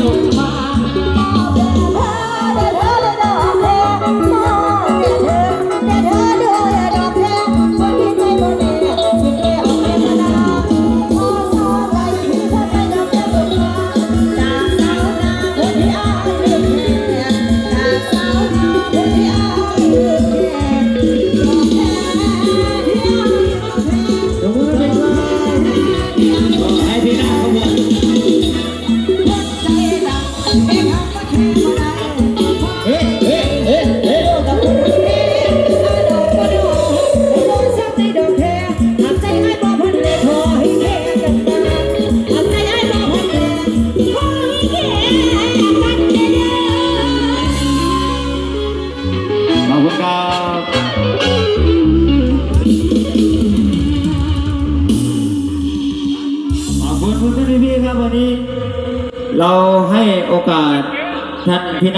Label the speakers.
Speaker 1: ส่งมา
Speaker 2: อบคุณครับขอบคุณคุณพี่ครับวันนี้ เราให้โอกาสท่านพี่